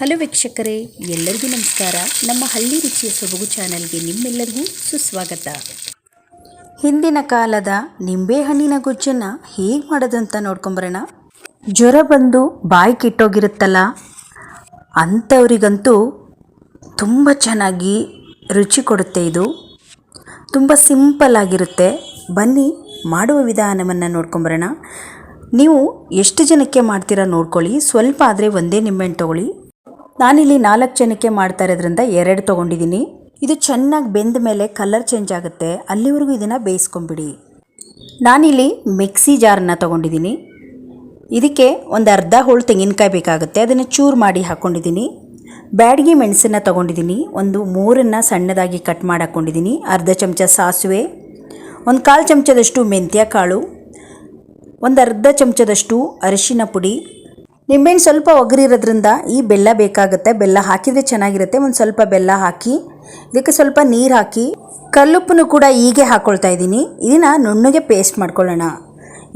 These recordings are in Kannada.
ಹಲೋ ವೀಕ್ಷಕರೇ, ಎಲ್ಲರಿಗೂ ನಮಸ್ಕಾರ. ನಮ್ಮ ಹಳ್ಳಿ ರುಚಿಯ ಸೊಬಗು ಚಾನಲ್ಗೆ ನಿಮ್ಮೆಲ್ಲರಿಗೂ ಸುಸ್ವಾಗತ. ಹಿಂದಿನ ಕಾಲದ ನಿಂಬೆಹಣ್ಣಿನ ಗೊಜ್ಜನ್ನು ಹೇಗೆ ಮಾಡೋದಂತ ನೋಡ್ಕೊಂಬರೋಣ. ಜ್ವರ ಬಂದು ಬಾಯಿ ಕೆಟ್ಟೋಗಿರುತ್ತಲ್ಲ, ಅಂಥವರಿಗಂತೂ ತುಂಬ ಚೆನ್ನಾಗಿ ರುಚಿ ಕೊಡುತ್ತೆ ಇದು. ತುಂಬ ಸಿಂಪಲ್ ಆಗಿರುತ್ತೆ. ಬನ್ನಿ, ಮಾಡುವ ವಿಧಾನವನ್ನು ನೋಡ್ಕೊಂಬರೋಣ. ನೀವು ಎಷ್ಟು ಜನಕ್ಕೆ ಮಾಡ್ತೀರಾ ನೋಡ್ಕೊಳ್ಳಿ. ಸ್ವಲ್ಪ ಆದರೆ ಒಂದೇ ನಿಂಬೆಹಣ್ಣು ತೊಗೊಳ್ಳಿ. ನಾನಿಲ್ಲಿ ನಾಲ್ಕು ಜನಕ್ಕೆ ಮಾಡ್ತಾ ಇರೋದ್ರಿಂದ ಎರಡು ತೊಗೊಂಡಿದ್ದೀನಿ. ಇದು ಚೆನ್ನಾಗಿ ಬೆಂದ ಮೇಲೆ ಕಲರ್ ಚೇಂಜ್ ಆಗುತ್ತೆ. ಅಲ್ಲಿವರೆಗೂ ಇದನ್ನು ಬೇಯಿಸ್ಕೊಂಬಿಡಿ ನಾನಿಲ್ಲಿ ಮಿಕ್ಸಿ ಜಾರನ್ನು ತೊಗೊಂಡಿದ್ದೀನಿ. ಇದಕ್ಕೆ ಒಂದು ಅರ್ಧ ಹೋಳು ತೆಂಗಿನಕಾಯಿ ಬೇಕಾಗುತ್ತೆ. ಅದನ್ನು ಚೂರು ಮಾಡಿ ಹಾಕ್ಕೊಂಡಿದ್ದೀನಿ ಬ್ಯಾಡಗಿ ಮೆಣಸನ್ನು ತೊಗೊಂಡಿದ್ದೀನಿ. ಒಂದು ಮೂರನ್ನು ಸಣ್ಣದಾಗಿ ಕಟ್ ಮಾಡಿ ಹಾಕ್ಕೊಂಡಿದ್ದೀನಿ ಅರ್ಧ ಚಮಚ ಸಾಸಿವೆ, ಒಂದು ಕಾಲು ಚಮಚದಷ್ಟು ಮೆಂತ್ಯ ಕಾಳು ಒಂದು ಅರ್ಧ ಚಮಚದಷ್ಟು ಅರಿಶಿನ ಪುಡಿ ನಿಂಬೆಹಣ್ಣು ಸ್ವಲ್ಪ ಒಗರಿರೋದ್ರಿಂದ ಈ ಬೆಲ್ಲ ಬೇಕಾಗುತ್ತೆ. ಬೆಲ್ಲ ಹಾಕಿದರೆ ಚೆನ್ನಾಗಿರುತ್ತೆ. ಒಂದು ಸ್ವಲ್ಪ ಬೆಲ್ಲ ಹಾಕಿ, ಇದಕ್ಕೆ ಸ್ವಲ್ಪ ನೀರು ಹಾಕಿ, ಕಲ್ಲುಪ್ಪನ್ನು ಕೂಡ ಹೀಗೆ ಹಾಕ್ಕೊಳ್ತಾ ಇದ್ದೀನಿ. ಇದನ್ನು ನುಣ್ಣಗೆ ಪೇಸ್ಟ್ ಮಾಡ್ಕೊಳ್ಳೋಣ.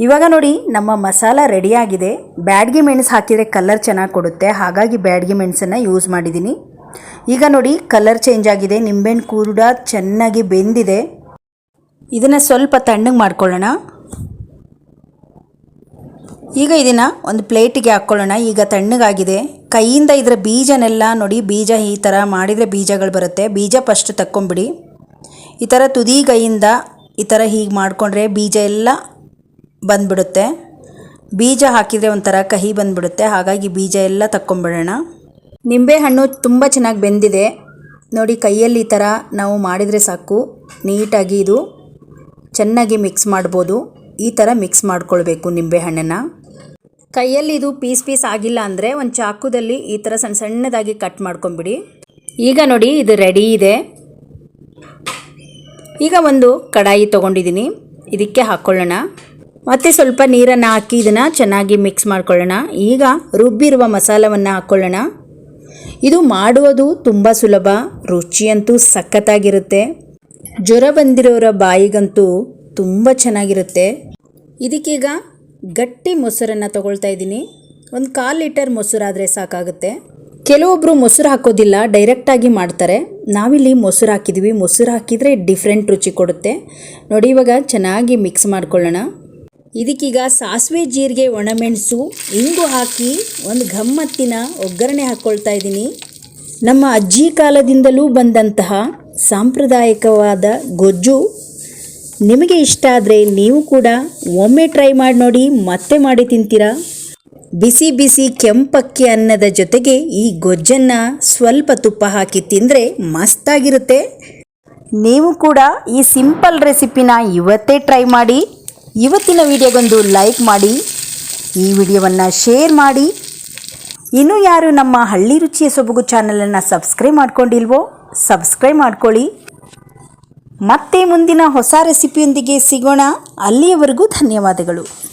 ಇವಾಗ ನೋಡಿ, ನಮ್ಮ ಮಸಾಲ ರೆಡಿಯಾಗಿದೆ ಬ್ಯಾಡ್ಗೆ ಮೆಣಸು ಹಾಕಿದರೆ ಕಲರ್ ಚೆನ್ನಾಗಿ ಕೊಡುತ್ತೆ. ಹಾಗಾಗಿ ಬ್ಯಾಡ್ಗೆ ಮೆಣಸನ್ನು ಯೂಸ್ ಮಾಡಿದ್ದೀನಿ. ಈಗ ನೋಡಿ ಕಲರ್ ಚೇಂಜ್ ಆಗಿದೆ. ನಿಂಬೆಹಣ್ಣು ಕೂಡ ಚೆನ್ನಾಗಿ ಬೆಂದಿದೆ. ಇದನ್ನು ಸ್ವಲ್ಪ ತಣ್ಣಗೆ ಮಾಡ್ಕೊಳ್ಳೋಣ. ಈಗ ಇದನ್ನು ಒಂದು ಪ್ಲೇಟಿಗೆ ಹಾಕ್ಕೊಳ್ಳೋಣ. ಈಗ ತಣ್ಣಗಾಗಿದೆ. ಕೈಯಿಂದ ಇದರ ಬೀಜನೆಲ್ಲ ನೋಡಿ, ಬೀಜ ಈ ಥರ ಮಾಡಿದರೆ ಬೀಜಗಳು ಬರುತ್ತೆ. ಬೀಜ ಫಸ್ಟ್ ತಕ್ಕೊಂಬಿಡಿ ಈ ಥರ ತುದಿ ಕೈಯಿಂದ ಈ ಥರ ಹೀಗೆ ಮಾಡಿಕೊಂಡ್ರೆ ಬೀಜ ಎಲ್ಲ ಬಂದ್ಬಿಡುತ್ತೆ. ಬೀಜ ಹಾಕಿದರೆ ಒಂಥರ ಕಹಿ ಬಂದ್ಬಿಡುತ್ತೆ. ಹಾಗಾಗಿ ಬೀಜ ಎಲ್ಲ ತಕ್ಕೊಂಬಿಡೋಣ ನಿಂಬೆಹಣ್ಣು ತುಂಬ ಚೆನ್ನಾಗಿ ಬೆಂದಿದೆ. ನೋಡಿ, ಕೈಯಲ್ಲಿ ಈ ಥರ ನಾವು ಮಾಡಿದರೆ ಸಾಕು. ನೀಟಾಗಿ ಇದು ಚೆನ್ನಾಗಿ ಮಿಕ್ಸ್ ಮಾಡ್ಬೋದು. ಈ ಥರ ಮಿಕ್ಸ್ ಮಾಡ್ಕೊಳ್ಬೇಕು ನಿಂಬೆಹಣ್ಣನ್ನು ಕೈಯಲ್ಲಿ ಇದು ಪೀಸ್ ಪೀಸ್ ಆಗಿಲ್ಲ ಅಂದರೆ ಒಂದು ಚಾಕುದಲ್ಲಿ ಈ ಥರ ಸಣ್ಣ ಸಣ್ಣದಾಗಿ ಕಟ್ ಮಾಡ್ಕೊಂಬಿಡಿ ಈಗ ನೋಡಿ ಇದು ರೆಡಿ ಇದೆ. ಈಗ ಒಂದು ಕಡಾಯಿ ತೊಗೊಂಡಿದ್ದೀನಿ. ಇದಕ್ಕೆ ಹಾಕ್ಕೊಳ್ಳೋಣ ಮತ್ತು ಸ್ವಲ್ಪ ನೀರನ್ನು ಹಾಕಿ ಇದನ್ನು ಚೆನ್ನಾಗಿ ಮಿಕ್ಸ್ ಮಾಡ್ಕೊಳ್ಳೋಣ. ಈಗ ರುಬ್ಬಿರುವ ಮಸಾಲವನ್ನು ಹಾಕ್ಕೊಳ್ಳೋಣ ಇದು ಮಾಡುವುದು ತುಂಬ ಸುಲಭ. ರುಚಿಯಂತೂ ಸಖತ್ತಾಗಿರುತ್ತೆ. ಜ್ವರ ಬಂದಿರೋರ ಬಾಯಿಗಂತೂ ತುಂಬ ಚೆನ್ನಾಗಿರುತ್ತೆ. ಇದಕ್ಕೀಗ ಗಟ್ಟಿ ಮೊಸರನ್ನು ತಗೊಳ್ತಾ ಇದ್ದೀನಿ. ಒಂದು ಕಾಲು ಲೀಟರ್ ಮೊಸರಾದರೆ ಸಾಕಾಗುತ್ತೆ. ಕೆಲವೊಬ್ಬರು ಮೊಸರು ಹಾಕೋದಿಲ್ಲ ಡೈರೆಕ್ಟಾಗಿ ಮಾಡ್ತಾರೆ. ನಾವಿಲ್ಲಿ ಮೊಸರು ಹಾಕಿದ್ವಿ. ಮೊಸರು ಹಾಕಿದರೆ ಡಿಫ್ರೆಂಟ್ ರುಚಿ ಕೊಡುತ್ತೆ. ನೋಡಿ, ಇವಾಗ ಚೆನ್ನಾಗಿ ಮಿಕ್ಸ್ ಮಾಡ್ಕೊಳ್ಳೋಣ. ಇದಕ್ಕೀಗ ಸಾಸಿವೆ ಜೀರಿಗೆ ಒಣಮೆಣಸು, ಇಂಗು ಹಾಕಿ ಒಂದು ಗಮ್ಮತ್ತಿನ ಒಗ್ಗರಣೆ ಹಾಕ್ಕೊಳ್ತಾ ಇದ್ದೀನಿ. ನಮ್ಮ ಅಜ್ಜಿ ಕಾಲದಿಂದಲೂ ಬಂದಂತಹ ಸಾಂಪ್ರದಾಯಿಕವಾದ ಗೊಜ್ಜು ನಿಮಗೆ ಇಷ್ಟ ಆದರೆ ನೀವು ಕೂಡ ಒಮ್ಮೆ ಟ್ರೈ ಮಾಡಿ ನೋಡಿ ಮತ್ತೆ ಮಾಡಿ ತಿಂತೀರಾ? ಬಿಸಿ ಬಿಸಿ ಕೆಂಪಕ್ಕಿ ಅನ್ನದ ಜೊತೆಗೆ ಈ ಗೊಜ್ಜನ್ನು ಸ್ವಲ್ಪ ತುಪ್ಪ ಹಾಕಿ ತಿಂದರೆ ಮಸ್ತಾಗಿರುತ್ತೆ. ನೀವು ಕೂಡ ಈ ಸಿಂಪಲ್ ರೆಸಿಪಿನ ಇವತ್ತೇ ಟ್ರೈ ಮಾಡಿ, ಇವತ್ತಿನ ವಿಡಿಯೋಗೊಂದು ಲೈಕ್ ಮಾಡಿ, ಈ ವಿಡಿಯೋವನ್ನು ಶೇರ್ ಮಾಡಿ. ಇನ್ನೂ ಯಾರು ನಮ್ಮ ಹಳ್ಳಿ ರುಚಿಯ ಸೊಬಗು ಚಾನಲನ್ನು ಸಬ್ಸ್ಕ್ರೈಬ್ ಮಾಡ್ಕೊಂಡಿಲ್ವೋ ಸಬ್ಸ್ಕ್ರೈಬ್ ಮಾಡ್ಕೊಳ್ಳಿ. ಮತ್ತೆ ಮುಂದಿನ ಹೊಸ ರೆಸಿಪಿಯೊಂದಿಗೆ ಸಿಗೋಣ. ಅಲ್ಲಿಯವರೆಗೂ ಧನ್ಯವಾದಗಳು.